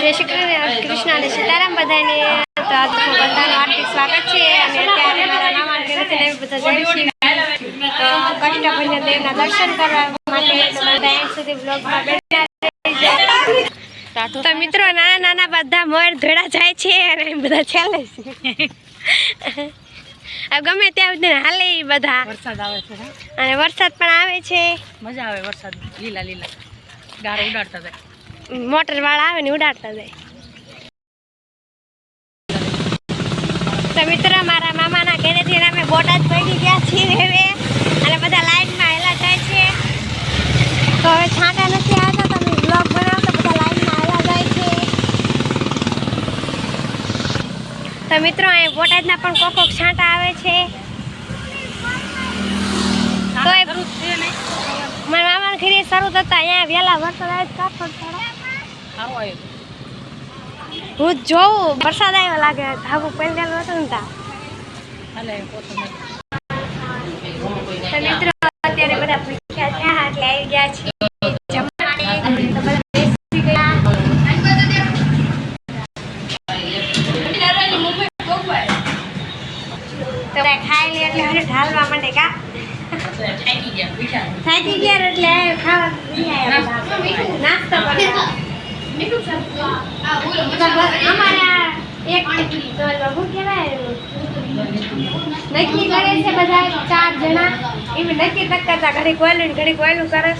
જય શ્રી કૃષ્ણ. અને સીતારામ બધાને. તો આજ બધાનું હાર્દિક સ્વાગત છે. અને અત્યારે મારા મામા ઘરે બધા જય તો કષ્ટભંજન દેવના દર્શન કરવા માટે તો બધા એન્ડ સુધી બ્લોગમાં બેઠા તો મિત્રો નાના નાના બધા મોર ધોળા જાય છે અને બધા ચાલે છે. ગમે ત્યાં સુધી હાલે બધા. વરસાદ આવે છે અને વરસાદ પણ આવે છે. મજા આવે વરસાદ. લીલા લીલા. ગારો ઉડાડતા જાય. મોટર વાળા આવે ને ઉડાડતા જાય. તો મિત્રો, મારા મામાના ઘરેથી અમે બોટાદ પડી ગયા છીએ હવે. અને બધા લાઈનમાં હેલા જાય છે. તો હવે છાંટા નથી આવતા તમે બ્લોગ બનાવો તો બધા લાઈનમાં હેલા જાય છે. તો મિત્રો અહીં બોટાદના પણ કોક કોક છાંટા આવે છે. મારા મામાના ઘરે શરૂ થતા, અહીંયા વહેલા વરસાદ આવે કાપડ હું જોઉં. વરસાદ આવ્યો લાગે ધાબુ પહેરેલું હતું ને તા મિત્રો અત્યારે બધા ભૂખ્યા થયા એટલે આવી ગયા છીએ. ખાઈ લે એટલે ઢાલવા માટે કા? થાકી ગયા એટલે ખાવા. નાસ્તો કરવા અમારા એક તો શું કહેવાય? નક્કી કરે છે બધા ચાર જણા. એમ નક્કી કરતા. ઘડીક ને ઘડીક ઓયલું કરે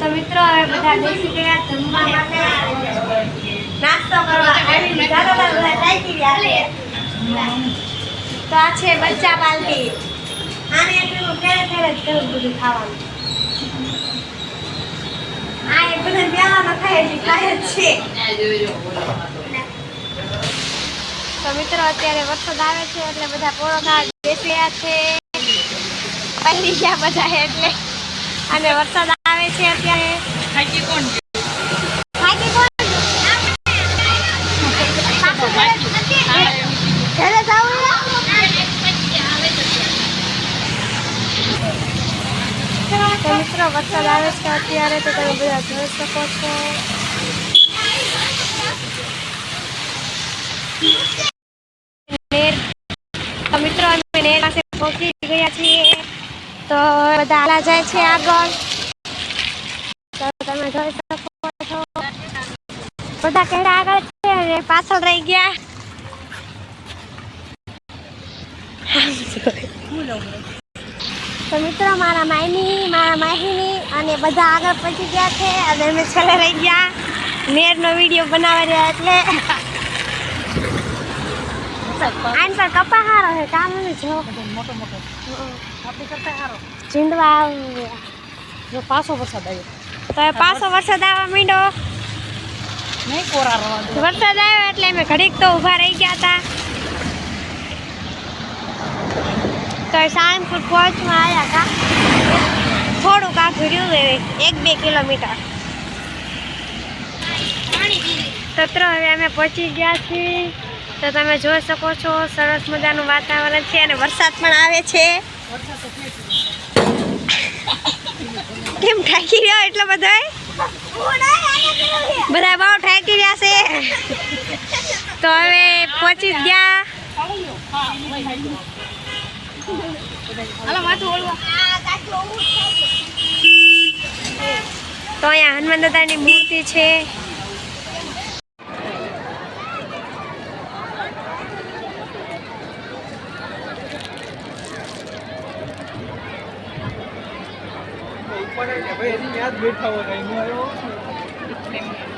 તો મિત્રો હવે બધા બેસી ગયા જમવા માટે. નાસ્તો કરવા દાદા બધા તો આ છે બચ્ચા પાલતી આને એટલું જ કરવું બધું ખાવાનું. આ એ બધા બેવામાં ખાય છે ખાય છે. તો મિત્રો, અત્યારે વરસાદ આવે છે એટલે બધા પોળો ખાવા બેસી રહ્યા છે. પડી ગયા બધા એટલે. અને વરસાદ આવે છે અત્યારે થાકી કોણ થાકી કોણ? પાછું ઘરે- ઘરે જાવું છે? તો મિત્રો વરસાદ આવે છે અત્યારે તો તમે બધા જોઈ શકો છો. મિત્રો, અમે નેર પાસે પહોંચી ગયા છીએ. તો બધા આલા જાય છે આગળ. તો તમે જોઈ શકો છો. બધા કેડા આગળ છે અને પાછળ રહી ગયા? તો મિત્રો મારા માયની મારા માહીની અને બધા આગળ પહોંચી ગયા છે અને અમે છેલ્લે રહી ગયા. નેરનો વીડિયો બનાવી રહ્યા એટલે. આન પર કપા હારો છે કામ નથી જો મોટો મોટો આપણી કરતા જો પાછો વરસાદ આવ્યો. તો પાછો વરસાદ આવવા માંડ્યો. નહીં કોરા વરસાદ આવ્યો એટલે અમે ઘડીક તો ઊભા રહી ગયા હતા. તો સાળંગપુર પહોંચવા આવ્યા હતા. થોડુંક આખું રહ્યું એક બે કિલોમીટર. તત્ર હવે અમે પહોંચી ગયા છીએ. તો તમે જોઈ શકો છો, સરસ મજાનું વાતાવરણ છે અને વરસાદ પણ આવે છે. કેમ ઠાકી રહ્યો એટલો બધો બધા બહુ ઠાકી રહ્યા છે. તો હવે પહોંચી ગયા. તો અહીંયા હનુમાન દાદાની મૂર્તિ છે. તો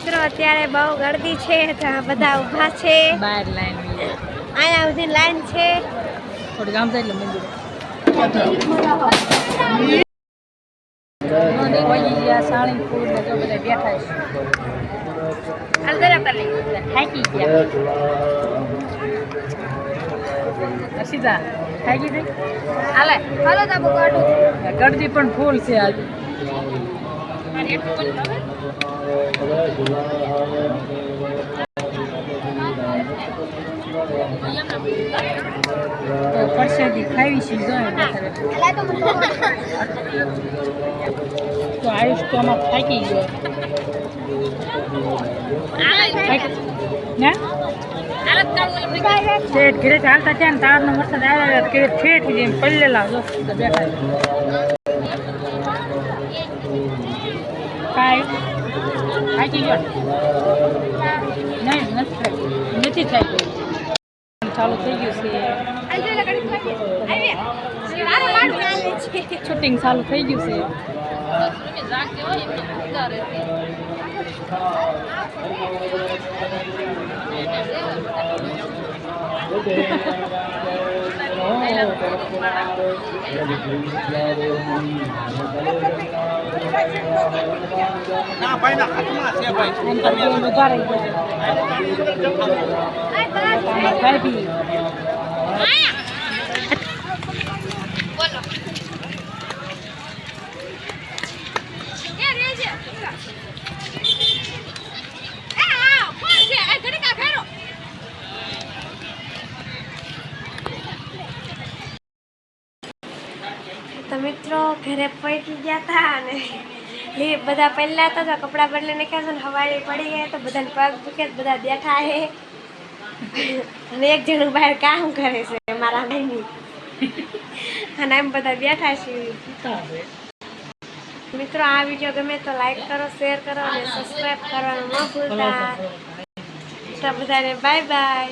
મિત્રો અત્યારે બહુ ગરદી છે તો બધા ઊભા છે. બહાર લાઈન અહીંયા સુધી લાઈન છે. થોડી ગામ જાય એટલે મંદિર. ગળદી પણ ફૂલ છે આજે. પરસેદી ખાવી છે તો આયુષ તો આમાં થાકી ગયો. શેઠ ઘરે ચાલતા છે ને તારનો વરસાદ આવ્યો કે ઠેઠ જેમ પડેલા બેઠા કાંઈ. થાકી ગયો? નહીં નથી. નથી થાકી ચાલુ થઈ ગયું છે. શૂટિંગ ચાલુ થઈ ગયું છે. ના ભાઈ ના હાથમાં છે ભાઈ. એમ તો રહી ગયા આમાં તો મિત્રો, ઘરે પૈકી ગયા હતા અને એ બધા પહેલા હતા તો કપડાં બદલી નાખ્યા છે ને હવાળી પડી ગયા તો બધાને પગ દુખે બધા બેઠા છે અને એક જણું બહાર કામ કરે છે, મારા ભાઈની અને એમ બધા બેઠા છે. મિત્રો, આ વીડિયો ગમે તો લાઈક કરો શેર કરો અને સબસ્ક્રાઈબ કરવાનું ન ભૂલતા. બધાને બાય બાય